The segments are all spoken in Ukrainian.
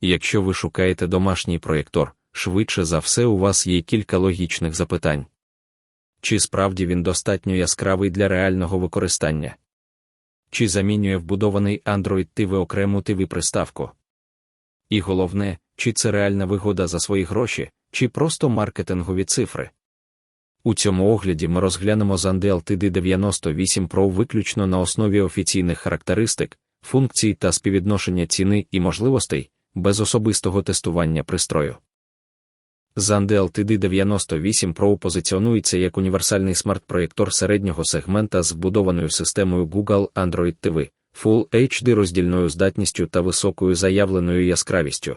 Якщо ви шукаєте домашній проєктор, швидше за все у вас є кілька логічних запитань. Чи справді він достатньо яскравий для реального використання? Чи замінює вбудований Android TV окрему TV приставку? І головне, чи це реальна вигода за свої гроші, чи просто маркетингові цифри. У цьому огляді ми розглянемо Zandel TD98 Pro виключно на основі офіційних характеристик, функцій та співвідношення ціни і можливостей, без особистого тестування пристрою. Zandel TD98 Pro позиціонується як універсальний смарт-проєктор середнього сегмента з вбудованою системою Google Android TV, Full HD роздільною здатністю та високою заявленою яскравістю.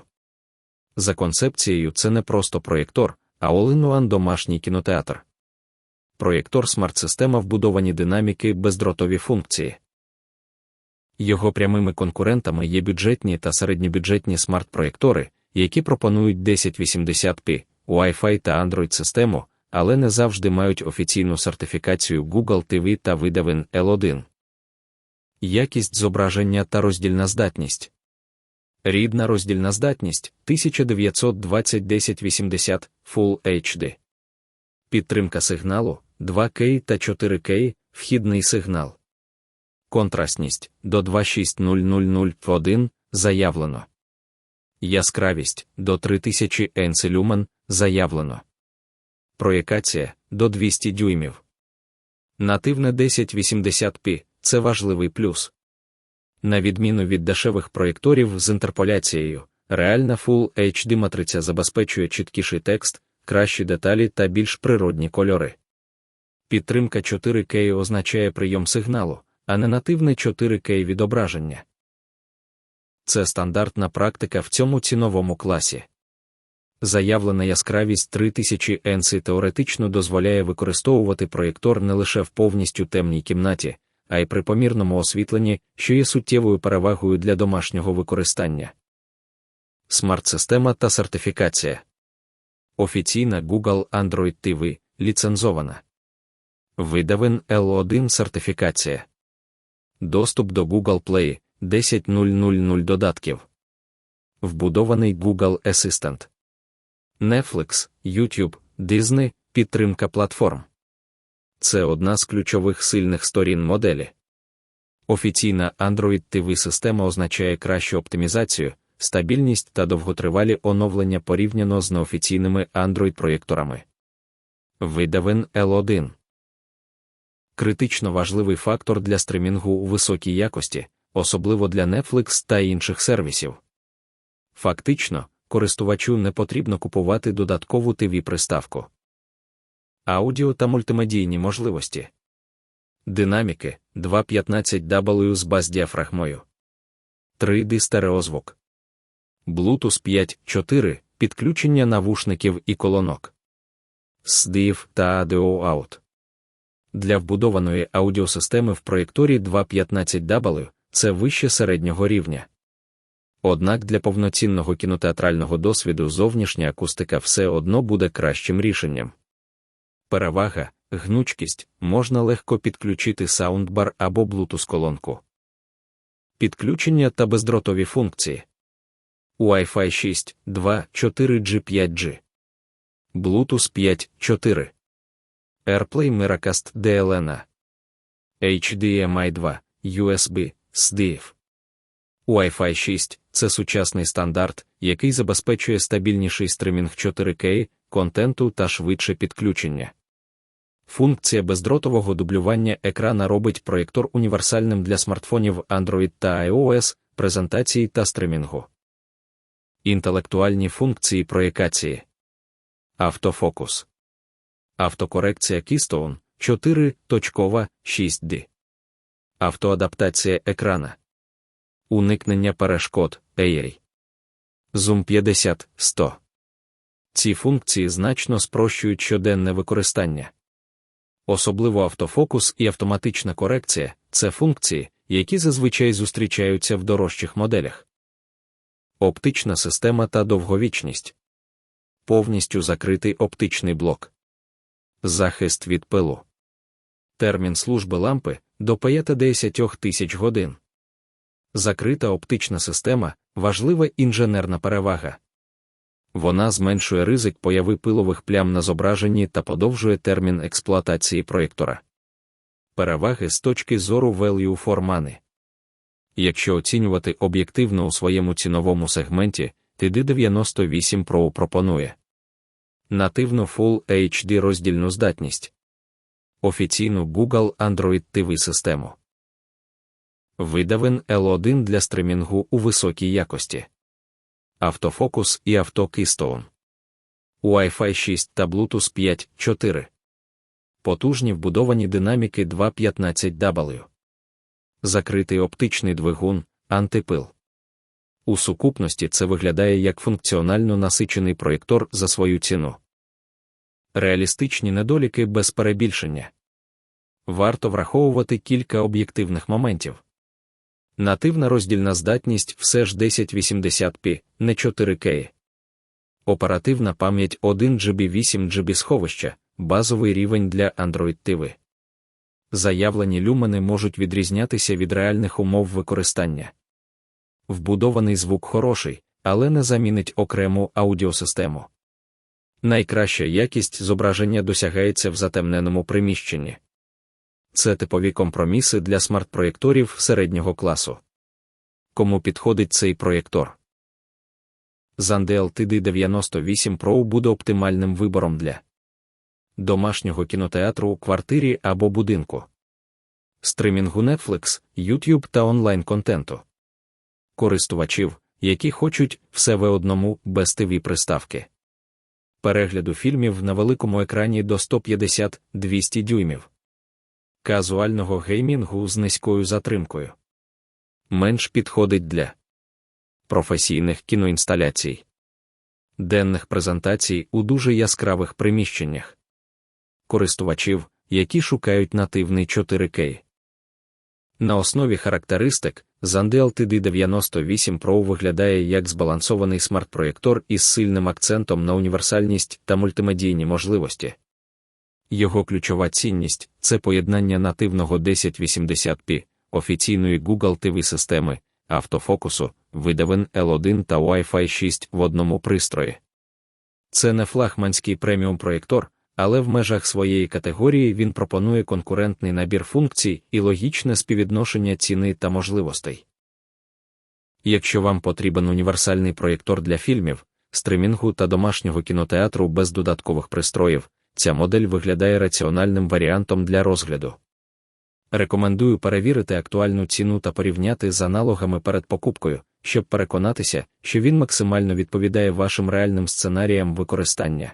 За концепцією, це не просто проєктор, а all-in-one домашній кінотеатр. Проєктор смарт-система вбудовані динаміки, бездротові функції. Його прямими конкурентами є бюджетні та середньобюджетні смарт-проєктори, які пропонують 1080p, Wi-Fi та Android систему, але не завжди мають офіційну сертифікацію Google TV та видавин L1. Якість зображення та роздільна здатність. Рідна роздільна здатність 1920 1080 Full HD. Підтримка сигналу 2К та 4К, вхідний сигнал. Контрастність до 26000 заявлено. Яскравість до 3000 енцелюмен заявлено. Проєкація до 200 дюймів. Нативне 1080p це важливий плюс. На відміну від дешевих проєкторів з інтерполяцією, реальна Full HD матриця забезпечує чіткіший текст, кращі деталі та більш природні кольори. Підтримка 4К означає прийом сигналу, а не нативне 4К відображення. Це стандартна практика в цьому ціновому класі. Заявлена яскравість 3000 NC теоретично дозволяє використовувати проєктор не лише в повністю темній кімнаті, а й при помірному освітленні, що є суттєвою перевагою для домашнього використання. Смарт-система та сертифікація. Офіційна Google Android TV ліцензована. Видавин L1 сертифікація. Доступ до Google Play 10.000 додатків. Вбудований Google Assistant. Netflix, YouTube, Disney, підтримка платформ. Це одна з ключових сильних сторін моделі. Офіційна Android TV система означає кращу оптимізацію, стабільність та довготривалі оновлення порівняно з неофіційними Android-проєкторами. Видавин L1 критично важливий фактор для стримінгу у високій якості, особливо для Netflix та інших сервісів. Фактично, користувачу не потрібно купувати додаткову tv приставку аудіо та мультимедійні можливості. Динаміки 2.15W з бас-діафрагмою. 3D стереозвук. Bluetooth 5.4 підключення навушників і колонок. SDIF та Audio Out. Для вбудованої аудіосистеми в проєкторі 2.15W це вище середнього рівня. Однак для повноцінного кінотеатрального досвіду зовнішня акустика все одно буде кращим рішенням. Перевага, гнучкість можна легко підключити саундбар або Bluetooth колонку. Підключення та бездротові функції Wi-Fi 6, 2, 4G 5G, Bluetooth 5, 4, AirPlay Miracast DLNA, HDMI 2, USB, SDIF. Wi-Fi 6 це сучасний стандарт, який забезпечує стабільніший стримінг 4К, контенту та швидше підключення. Функція бездротового дублювання екрана робить проєктор універсальним для смартфонів Android та iOS, презентації та стримінгу. Інтелектуальні функції проєкації. Автофокус. Автокорекція Keystone 4.6D. Автоадаптація екрана. Уникнення перешкод AI. Zoom 50 100. Ці функції значно спрощують щоденне використання. Особливо автофокус і автоматична корекція це функції, які зазвичай зустрічаються в дорожчих моделях. Оптична система та довговічність. Повністю закритий оптичний блок. Захист від пилу. Термін служби лампи до 50 тисяч годин. Закрита оптична система важлива інженерна перевага. Вона зменшує ризик появи пилових плям на зображенні та подовжує термін експлуатації проєктора. Переваги з точки зору value for money. Якщо оцінювати об'єктивно у своєму ціновому сегменті, TD98 Pro пропонує нативну Full HD роздільну здатність, офіційну Google Android TV систему. Видавен L1 для стримінгу у високій якості. Автофокус і авто Keystone. Wi-Fi 6 та Bluetooth 5.4. Потужні вбудовані динаміки 2.15W. Закритий оптичний двигун, антипил. У сукупності це виглядає як функціонально насичений проєктор за свою ціну. Реалістичні недоліки без перебільшення. Варто враховувати кілька об'єктивних моментів. Нативна роздільна здатність все ж 1080p, не 4К. Оперативна пам'ять 1 GB 8 GB сховища, базовий рівень для Android TV. Заявлені люмени можуть відрізнятися від реальних умов використання. Вбудований звук хороший, але не замінить окрему аудіосистему. Найкраща якість зображення досягається в затемненому приміщенні. Це типові компроміси для смарт-проєкторів середнього класу. Кому підходить цей проєктор? Zandel TD98 Pro буде оптимальним вибором для домашнього кінотеатру у квартирі або будинку, стримінгу Netflix, YouTube та онлайн контенту, користувачів, які хочуть все в одному без ТВ приставки, перегляду фільмів на великому екрані до 150-200 дюймів казуального геймінгу з низькою затримкою. Менш підходить для професійних кіноінсталяцій, денних презентацій у дуже яскравих приміщеннях, користувачів, які шукають нативний 4К. На основі характеристик Zandel TD98 Pro виглядає як збалансований смарт-проєктор із сильним акцентом на універсальність та мультимедійні можливості. Його ключова цінність це поєднання нативного 1080p, офіційної Google TV системи, автофокусу, видавин L1 та Wi-Fi 6 в одному пристрої. Це не флагманський преміум проєктор, але в межах своєї категорії він пропонує конкурентний набір функцій і логічне співвідношення ціни та можливостей. Якщо вам потрібен універсальний проєктор для фільмів, стримінгу та домашнього кінотеатру без додаткових пристроїв, ця модель виглядає раціональним варіантом для розгляду. Рекомендую перевірити актуальну ціну та порівняти з аналогами перед покупкою, щоб переконатися, що він максимально відповідає вашим реальним сценаріям використання.